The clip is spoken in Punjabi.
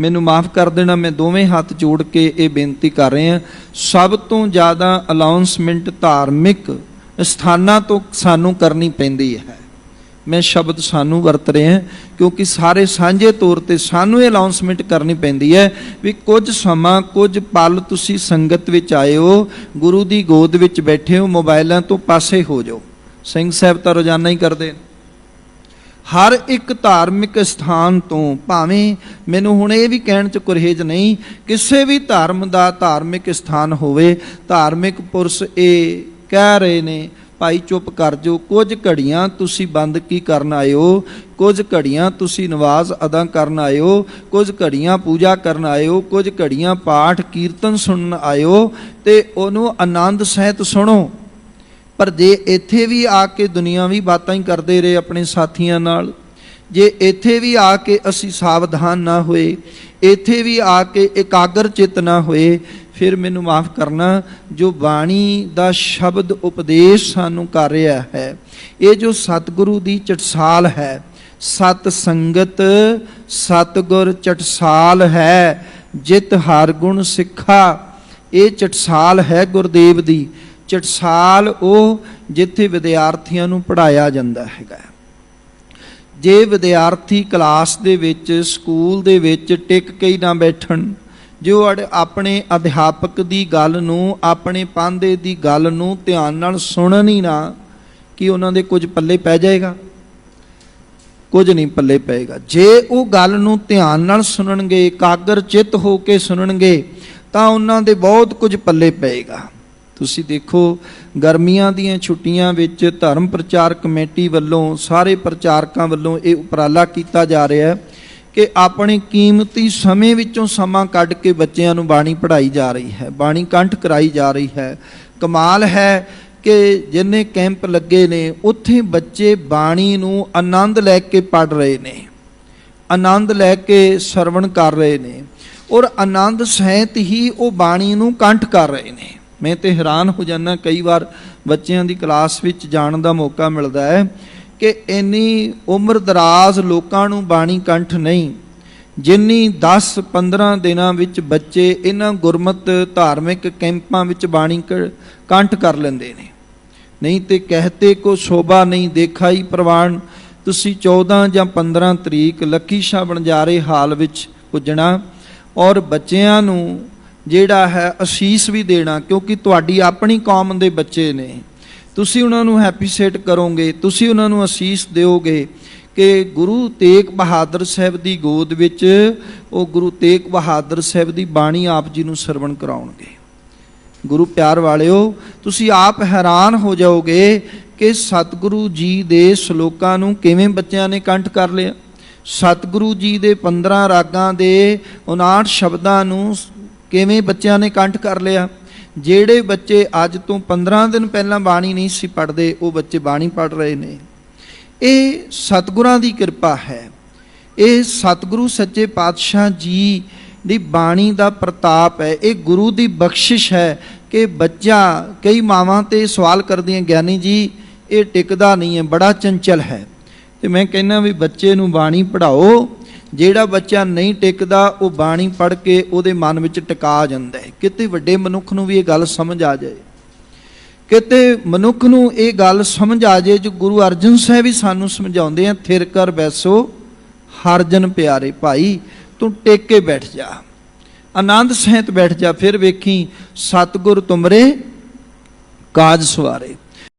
ਮੈਨੂੰ ਮਾਫ ਕਰ ਦੇਣਾ, ਮੈਂ ਦੋਵੇਂ ਹੱਥ ਜੋੜ ਕੇ ਇਹ ਬੇਨਤੀ ਕਰ ਰਿਹਾ। ਸਭ ਤੋਂ ਜ਼ਿਆਦਾ ਅਲਾਉਂਸਮੈਂਟ ਧਾਰਮਿਕ ਸਥਾਨਾਂ ਤੋਂ ਸਾਨੂੰ ਕਰਨੀ ਪੈਂਦੀ ਹੈ। ਮੈਂ ਸ਼ਬਦ ਸਾਨੂੰ ਵਰਤ ਰਿਹਾ, ਕਿਉਂਕਿ ਸਾਰੇ ਸਾਂਝੇ ਤੌਰ ਤੇ ਸਾਨੂੰ ਇਹ ਅਨਾਉਂਸਮੈਂਟ ਕਰਨੀ ਪੈਂਦੀ ਹੈ ਵੀ ਕੁਝ ਸਮਾਂ, ਕੁਝ ਪਲ ਤੁਸੀਂ ਸੰਗਤ ਵਿੱਚ ਆਏ ਹੋ, ਗੁਰੂ ਦੀ ਗੋਦ ਵਿੱਚ ਬੈਠੇ ਹੋ ਮੋਬਾਈਲਾਂ ਤੋਂ ਪਾਸੇ ਹੋ ਜਾਓ। ਸਿੰਘ ਸਾਹਿਬ ਤਾਂ ਰੋਜ਼ਾਨਾ ਹੀ ਕਰਦੇ ਨੇ। ਹਰ ਇੱਕ ਧਾਰਮਿਕ ਸਥਾਨ ਤੋਂ ਭਾਵੇਂ ਮੈਨੂੰ ਹੁਣ ਇਹ ਵੀ ਕਹਿਣ ਚ ਕੁਰਹੇਜ ਨਹੀਂ, ਕਿਸੇ ਵੀ ਧਰਮ ਦਾ ਧਾਰਮਿਕ ਸਥਾਨ ਹੋਵੇ, ਧਾਰਮਿਕ ਪੁਰਸ਼ ਇਹ ਕਹਿ ਰਹੇ ਨੇ, ਭਾਈ ਚੁੱਪ ਕਰ ਜੋ ਕੁਝ ਘੜੀਆਂ ਤੁਸੀਂ ਬੰਦ ਕੀ ਕਰਨ ਆਇਓ ਕੁਝ ਘੜੀਆਂ ਤੁਸੀਂ ਨਵਾਜ਼ ਅਦਾ ਕਰਨ ਆਇਓ ਕੁਝ ਘੜੀਆਂ ਪੂਜਾ ਕਰਨ ਆਇਓ ਕੁਝ ਘੜੀਆਂ ਪਾਠ ਕੀਰਤਨ ਸੁਣਨ ਆਇਓ ਤੇ ਉਹਨੂੰ ਆਨੰਦ ਸਹਿਤ ਸੁਣੋ। ਪਰ ਜੇ ਇੱਥੇ ਵੀ ਆ ਕੇ ਦੁਨੀਆਵੀ ਬਾਤਾਂ ਹੀ ਕਰਦੇ ਰਹੇ ਆਪਣੇ ਸਾਥੀਆਂ ਨਾਲ, ਜੇ ਇੱਥੇ ਵੀ ਆ ਕੇ ਅਸੀਂ ਸਾਵਧਾਨ ਨਾ ਹੋਏ, ਇੱਥੇ ਵੀ ਆ ਕੇ ਇਕਾਗਰ ਚਿਤ ਨਾ ਹੋਏ, ਫਿਰ ਮੈਨੂੰ ਮਾਫ ਕਰਨਾ, ਜੋ ਬਾਣੀ ਦਾ ਸ਼ਬਦ ਉਪਦੇਸ਼ ਸਾਨੂੰ ਕਰ ਰਿਹਾ ਹੈ, ਇਹ ਜੋ ਸਤਿਗੁਰੂ ਦੀ ਚਟਸਾਲ ਹੈ, ਸਤ ਸੰਗਤ, ਸਤਗੁਰ ਚਟਸਾਲ ਹੈ, ਜਿਤ ਹਰ ਗੁਣ ਸਿੱਖਾ, ਇਹ ਚਟਸਾਲ ਹੈ ਗੁਰਦੇਵ ਦੀ। ਚਟਸਾਲ ਉਹ ਜਿੱਥੇ ਵਿਦਿਆਰਥੀਆਂ ਨੂੰ ਪੜਾਇਆ ਜਾਂਦਾ ਹੈਗਾ ਜੇ ਵਿਦਿਆਰਥੀ ਕਲਾਸ ਦੇ ਵਿੱਚ, ਸਕੂਲ ਦੇ ਵਿੱਚ ਟਿਕ ਕੇ ਹੀ ਨਾ ਬੈਠਣ, ਜੋ ਅੜ- ਆਪਣੇ ਅਧਿਆਪਕ ਦੀ ਗੱਲ ਨੂੰ, ਆਪਣੇ ਪਾਂਦੇ ਦੀ ਗੱਲ ਨੂੰ ਧਿਆਨ ਨਾਲ ਸੁਣਨ ਹੀ ਨਾ, ਕਿ ਉਹਨਾਂ ਦੇ ਕੁਝ ਪੱਲੇ ਪੈ ਜਾਏਗਾ? ਕੁਝ ਨਹੀਂ ਪੱਲੇ ਪਏਗਾ। ਜੇ ਉਹ ਗੱਲ ਨੂੰ ਧਿਆਨ ਨਾਲ ਸੁਣਨਗੇ ਇਕਾਗਰ ਚਿੱਤ ਹੋ ਕੇ ਸੁਣਨਗੇ, ਤਾਂ ਉਹਨਾਂ ਦੇ ਬਹੁਤ ਕੁਝ ਪੱਲੇ ਪਏਗਾ। ਤੁਸੀਂ ਦੇਖੋ, ਗਰਮੀਆਂ ਦੀਆਂ ਛੁੱਟੀਆਂ ਵਿੱਚ ਧਰਮ ਪ੍ਰਚਾਰ ਕਮੇਟੀ ਵੱਲੋਂ, ਸਾਰੇ ਪ੍ਰਚਾਰਕਾਂ ਵੱਲੋਂ ਇਹ ਉਪਰਾਲਾ ਕੀਤਾ ਜਾ ਰਿਹਾ ਹੈ ਕਿ ਆਪਣੇ ਕੀਮਤੀ ਸਮੇਂ ਵਿੱਚੋਂ ਸਮਾਂ ਕੱਢ ਕੇ ਬੱਚਿਆਂ ਨੂੰ ਬਾਣੀ ਪੜ੍ਹਾਈ ਜਾ ਰਹੀ ਹੈ, ਬਾਣੀ ਕੰਠ ਕਰਾਈ ਜਾ ਰਹੀ ਹੈ। ਕਮਾਲ ਹੈ ਕਿ ਜਿੰਨੇ ਕੈਂਪ ਲੱਗੇ ਨੇ, ਉੱਥੇ ਬੱਚੇ ਬਾਣੀ ਨੂੰ ਆਨੰਦ ਲੈ ਕੇ ਪੜ ਰਹੇ ਨੇ, ਆਨੰਦ ਲੈ ਕੇ ਸਰਵਣ ਕਰ ਰਹੇ ਨੇ ਔਰ ਆਨੰਦ ਸਹਿਤ ਹੀ ਉਹ ਬਾਣੀ ਨੂੰ ਕੰਠ ਕਰ ਰਹੇ ਨੇ। ਮੈਂ ਤੇ ਹੈਰਾਨ ਹੋ ਜਾਂਦਾ ਕਈ ਵਾਰ ਬੱਚਿਆਂ ਦੀ ਕਲਾਸ ਵਿੱਚ ਜਾਣ ਦਾ ਮੌਕਾ ਮਿਲਦਾ ਹੈ ਕਿ ਇੰਨੀ ਉਮਰ ਦਰਾਜ਼ ਲੋਕਾਂ ਨੂੰ ਬਾਣੀ ਕੰਠ ਨਹੀਂ, ਜਿੰਨੀ 10 15 ਦਿਨਾਂ ਵਿੱਚ ਬੱਚੇ ਇਹਨਾਂ ਗੁਰਮਤ ਧਾਰਮਿਕ ਕੈਂਪਾਂ ਵਿੱਚ ਬਾਣੀ ਕ- ਕੰਠ ਕਰ ਲੈਂਦੇ ਨੇ। ਨਹੀਂ ਤੇ ਕਹਤੇ ਕੋ ਸ਼ੋਭਾ ਨਹੀਂ ਦੇਖਾ ਹੀ ਪ੍ਰਵਾਨ, ਤੁਸੀਂ 14 ਜਾਂ 15 ਤਰੀਕ ਲੱਕੀ ਸ਼ਾਹ ਬਣਜਾਰੇ ਹਾਲ ਵਿੱਚ ਪੁੱਜਣਾ ਔਰ ਬੱਚਿਆਂ ਨੂੰ ਜਿਹੜਾ ਹੈ ਅਸੀਸ ਵੀ ਦੇਣਾ, ਕਿਉਂਕਿ ਤੁਹਾਡੀ ਆਪਣੀ ਕੌਮ ਦੇ ਬੱਚੇ ਨੇ। ਤੁਸੀਂ ਉਹਨਾਂ ਨੂੰ ਹੈਪੀਸੇਟ ਕਰੋਗੇ, ਤੁਸੀਂ ਉਹਨਾਂ ਨੂੰ ਅਸੀਸ ਦਿਓਗੇ ਕਿ ਗੁਰੂ ਤੇਗ ਬਹਾਦਰ ਸਾਹਿਬ ਦੀ ਗੋਦ ਵਿੱਚ ਉਹ ਗੁਰੂ ਤੇਗ ਬਹਾਦਰ ਸਾਹਿਬ ਦੀ ਬਾਣੀ ਆਪ ਜੀ ਨੂੰ ਸਰਵਣ ਕਰਾਉਣਗੇ। ਗੁਰੂ ਪਿਆਰ ਵਾਲਿਓ, ਤੁਸੀਂ ਆਪ ਹੈਰਾਨ ਹੋ ਜਾਓਗੇ ਕਿ ਸਤਿਗੁਰੂ ਜੀ ਦੇ ਸ਼ਲੋਕਾਂ ਨੂੰ ਕਿਵੇਂ ਬੱਚਿਆਂ ਨੇ ਕੰਠ ਕਰ ਲਿਆ। ਸਤਿਗੁਰੂ ਜੀ ਦੇ 15 ਰਾਗਾਂ ਦੇ 59 ਸ਼ਬਦਾਂ ਨੂੰ ਕਿਵੇਂ ਬੱਚਿਆਂ ਨੇ ਕੰਠ ਕਰ ਲਿਆ? ਜਿਹੜੇ ਬੱਚੇ ਅੱਜ ਤੋਂ 15 ਦਿਨ ਪਹਿਲਾਂ ਬਾਣੀ ਨਹੀਂ ਸੀ ਪੜ੍ਹਦੇ, ਉਹ ਬੱਚੇ ਬਾਣੀ ਪੜ੍ਹ ਰਹੇ ਨੇ। ਇਹ ਸਤਿਗੁਰਾਂ ਦੀ ਕਿਰਪਾ ਹੈ। ਇਹ ਸਤਿਗੁਰੂ ਸੱਚੇ ਪਾਤਸ਼ਾਹ ਜੀ ਦੀ ਬਾਣੀ ਦਾ ਪ੍ਰਤਾਪ ਹੈ। ਇਹ ਗੁਰੂ ਦੀ ਬਖਸ਼ਿਸ਼ ਹੈ ਕਿ ਬੱਚਾ ਕਈ ਮਾਵਾਂ ਤੇ ਸਵਾਲ ਕਰਦੀਆਂ, ਗਿਆਨੀ ਜੀ, ਇਹ ਟਿਕਦਾ ਨਹੀਂ ਹੈ, ਬੜਾ ਚੰਚਲ ਹੈ। ਤੇ ਮੈਂ ਕਹਿੰਦਾ ਵੀ ਬੱਚੇ ਨੂੰ ਬਾਣੀ ਪੜ੍ਹਾਓ। ਜਿਹੜਾ ਬੱਚਾ ਨਹੀਂ ਟਿਕਦਾ, ਉਹ ਬਾਣੀ ਪੜ੍ਹ ਕੇ ਉਹਦੇ ਮਨ ਵਿੱਚ ਟਿਕਾ ਜਾਂਦਾ ਹੈ। ਕਿਤੇ ਵੱਡੇ ਮਨੁੱਖ ਨੂੰ ਵੀ ਇਹ ਗੱਲ ਸਮਝ ਆ ਜਾਏ। ਕਿਤੇ ਮਨੁੱਖ ਨੂੰ ਇਹ ਗੱਲ ਸਮਝ ਆ ਜਾਏ ਜੋ ਗੁਰੂ ਅਰਜਨ ਸਾਹਿਬ ਵੀ ਸਾਨੂੰ ਸਮਝਾਉਂਦੇ ਆ, ਥਿਰ ਕਰ ਬੈਸੋ ਹਰਜਨ ਪਿਆਰੇ ਭਾਈ, ਤੂੰ ਟੇਕ ਕੇ ਬੈਠ ਜਾ। ਆਨੰਦ ਸਹਿਤ ਬੈਠ ਜਾ, ਫਿਰ ਵੇਖੀ, ਸਤਿਗੁਰ ਤੁਮਰੇ ਕਾਜ ਸਵਾਰੇ।